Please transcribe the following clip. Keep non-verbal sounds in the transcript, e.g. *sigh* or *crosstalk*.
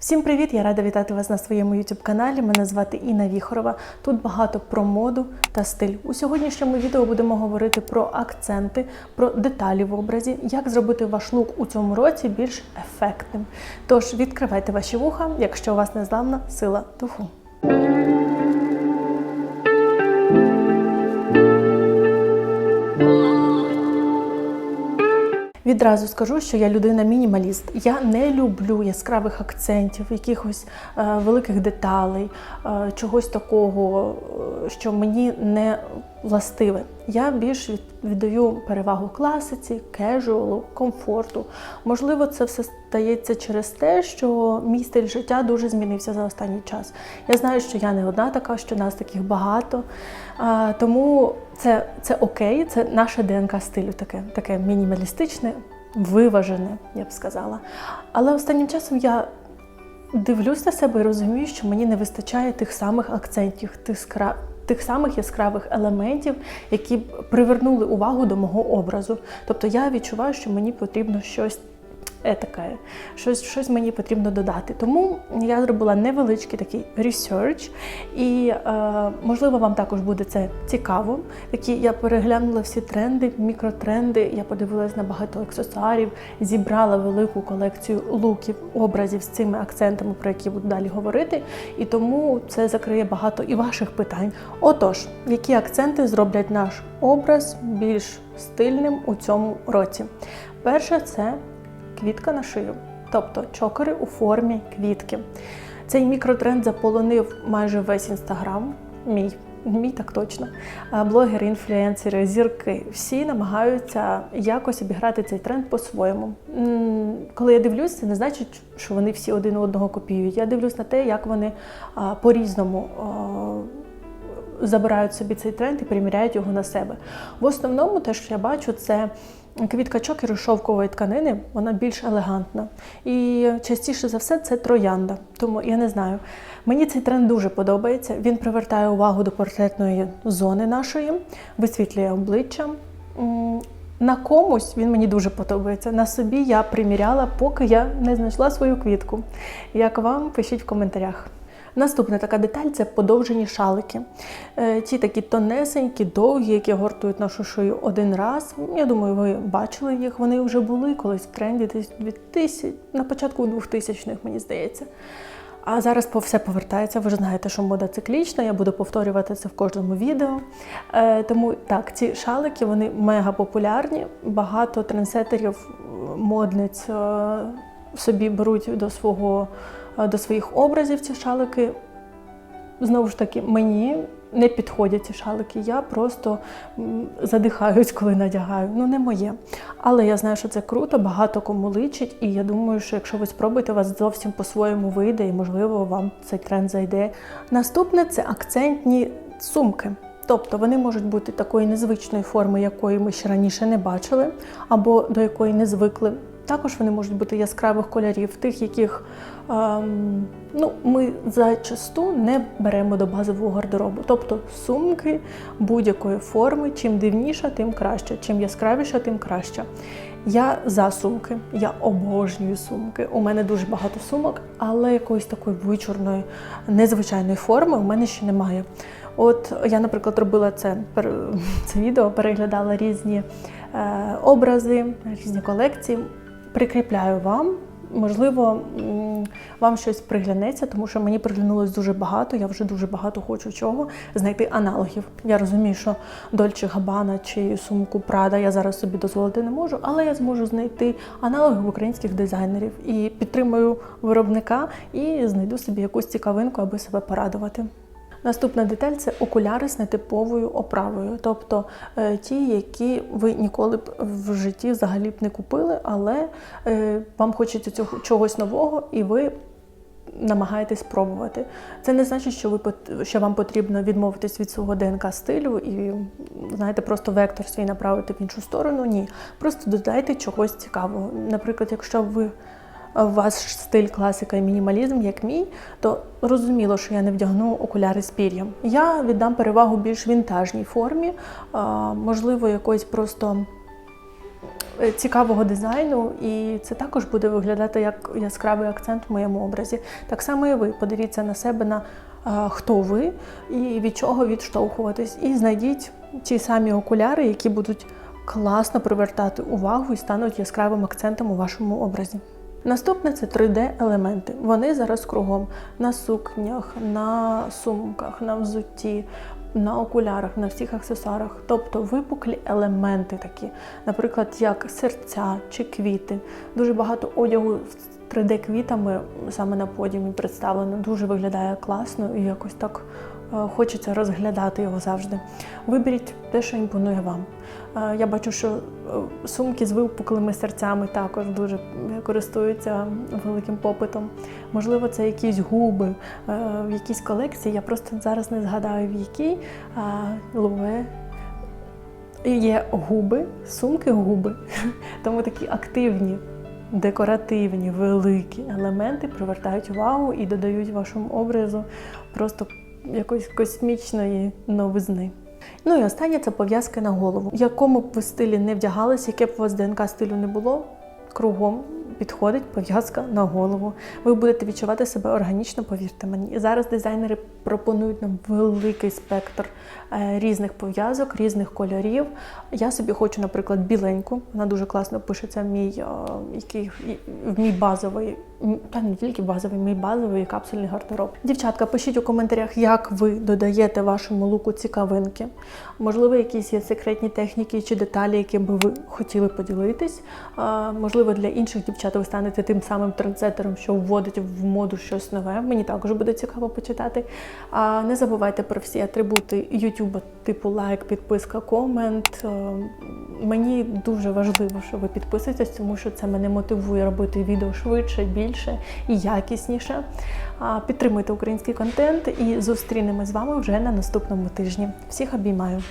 Всім привіт! Я рада вітати вас на своєму youtube каналі. Мене звати Інна Віхорова. Тут багато про моду та стиль. У сьогоднішньому відео будемо говорити про акценти, про деталі в образі, як зробити ваш лук у цьому році більш ефектним. Тож відкривайте ваші вуха, якщо у вас незламна сила духу. Відразу скажу, що я людина-мінімаліст. Я не люблю яскравих акцентів, якихось е, великих деталей, е, чогось такого, е, що мені не властиве. Я більш віддаю перевагу класиці, кежуалу, комфорту. Можливо, це все стається через те, що мій стиль життя дуже змінився за останній час. Я знаю, що я не одна така, що нас таких багато. А, тому це, це окей, це наше ДНК стилю, таке, таке мінімалістичне, виважене, я б сказала. Але останнім часом я дивлюсь на себе і розумію, що мені не вистачає тих самих акцентів, тих. Тих самих яскравих елементів, які привернули увагу до мого образу. Тобто я відчуваю, що мені потрібно щось етакає, щось, щось мені потрібно додати. Тому я зробила невеличкий такий research, і е, можливо вам також буде це цікаво. Такі я переглянула всі тренди, мікротренди. Я подивилась на багато аксесуарів, зібрала велику колекцію луків, образів з цими акцентами, про які буду далі говорити. І тому це закриє багато і ваших питань. Отож, які акценти зроблять наш образ більш стильним у цьому році? Перше, це квітка на шию, тобто чокери у формі квітки. Цей мікротренд заполонив майже весь інстаграм. Мій. Мій так точно. Блогери, інфлюенсери, зірки всі намагаються якось обіграти цей тренд по-своєму. Коли я дивлюсь, це не значить, що вони всі один одного копіюють. Я дивлюсь на те, як вони по-різному забирають собі цей тренд і приміряють його на себе. В основному, те, що я бачу, це квітка чокеру шовкової тканини, вона більш елегантна. І частіше за все це троянда. Тому я не знаю. Мені цей тренд дуже подобається. Він привертає увагу до портретної зони нашої, висвітлює обличчя. На комусь він мені дуже подобається. На собі я приміряла, поки я не знайшла свою квітку. Як вам, пишіть в коментарях. Наступна така деталь це подовжені шалики. Е, Ті такі тонесенькі, довгі, які гортують нашу шию один раз. Я думаю, ви бачили їх. Вони вже були колись в тренді десь 2000, на початку 2000-х, мені здається. А зараз все повертається. Ви ж знаєте, що мода циклічна. Я буду повторювати це в кожному відео. Е, тому так, ці шалики вони мега популярні. Багато трендсетерів, е, модниць е, собі беруть до свого до своїх образів ці шалики. Знову ж таки, мені не підходять ці шалики. Я просто задихаюсь, коли надягаю. Ну, не моє. Але я знаю, що це круто, багато кому личить, і я думаю, що якщо ви спробуєте, у вас зовсім по-своєму вийде, і можливо вам цей тренд зайде. Наступне це акцентні сумки. Тобто вони можуть бути такої незвичної форми, якої ми ще раніше не бачили, або до якої не звикли. Також вони можуть бути яскравих кольорів, тих, яких ем, ну, ми зачасту не беремо до базового гардеробу. Тобто сумки будь-якої форми, чим дивніша, тим краще, чим яскравіша, тим краще. Я за сумки, я обожнюю сумки. У мене дуже багато сумок, але якоїсь такої вичурної, незвичайної форми у мене ще немає. От я, наприклад, робила це, *laughs* це відео, переглядала різні е, образи, різні колекції. Прикріпляю вам. Можливо, вам щось приглянеться, тому що мені приглянулось дуже багато. Я вже дуже багато хочу чого знайти аналогів. Я розумію, що Dolce Gabbana чи сумку Prada я зараз собі дозволити не можу, але я зможу знайти аналоги українських дизайнерів і підтримую виробника і знайду собі якусь цікавинку, аби себе порадувати. Наступна деталь це окуляри з нетиповою оправою, тобто е, ті, які ви ніколи б в житті взагалі б не купили, але е, вам хочеться цього чогось нового, і ви намагаєтесь спробувати. Це не значить, що ви що вам потрібно відмовитись від свого ДНК стилю і знаєте, просто вектор свій направити в іншу сторону. Ні, просто додайте чогось цікавого. Наприклад, якщо ви у вас стиль класика і мінімалізм, як мій, то розуміло, що я не вдягну окуляри з пір'ям. Я віддам перевагу більш вінтажній формі, можливо, якоїсь просто е, цікавого дизайну, і це також буде виглядати як яскравий акцент в моєму образі. Так само і ви подивіться на себе на хто ви і від чого відштовхуватись. І знайдіть ті самі окуляри, які будуть класно привертати увагу і стануть яскравим акцентом у вашому образі. Наступне це 3D-елементи. Вони зараз кругом на сукнях, на сумках, на взутті, на окулярах, на всіх аксесуарах. Тобто випуклі елементи такі, наприклад, як серця чи квіти. Дуже багато одягу з 3D-квітами саме на подіумі представлено. Дуже виглядає класно і якось так хочеться розглядати його завжди. Виберіть те, що імпонує вам. Е, Я бачу, що е, сумки з випуклими серцями також дуже користуються великим попитом. Можливо, це якісь губи е, в якійсь колекції. Я просто зараз не згадаю в якій Луве. Є губи, сумки губи, *laughs* тому такі активні, декоративні, великі елементи привертають увагу і додають вашому образу просто якоїсь космічної новизни. Ну і останнє це пов'язки на голову. В якому б ви стилі не вдягалися, яке б у вас ДНК стилю не було, кругом підходить пов'язка на голову. Ви будете відчувати себе органічно, повірте мені. І зараз дизайнери пропонують нам великий спектр е, різних пов'язок, різних кольорів. Я собі хочу, наприклад, біленьку. Вона дуже класно пишеться в мій, е, який, мій базовий, та не тільки базовий, мій базовий капсульний гардероб. Дівчатка, пишіть у коментарях, як ви додаєте вашому луку цікавинки. Можливо, якісь є секретні техніки чи деталі, яким би ви хотіли поділитись. Е, Можливо, для інших дівчат ви станете тим самим трендсеттером, що вводить в моду щось нове. Мені також буде цікаво почитати. А не забувайте про всі атрибути YouTube, типу лайк, підписка, комент. Е, Мені дуже важливо, що ви підписуєтесь, тому що це мене мотивує робити відео швидше, більше і якісніше. Підтримуйте український контент і зустрінемось з вами вже на наступному тижні. Всіх обіймаю!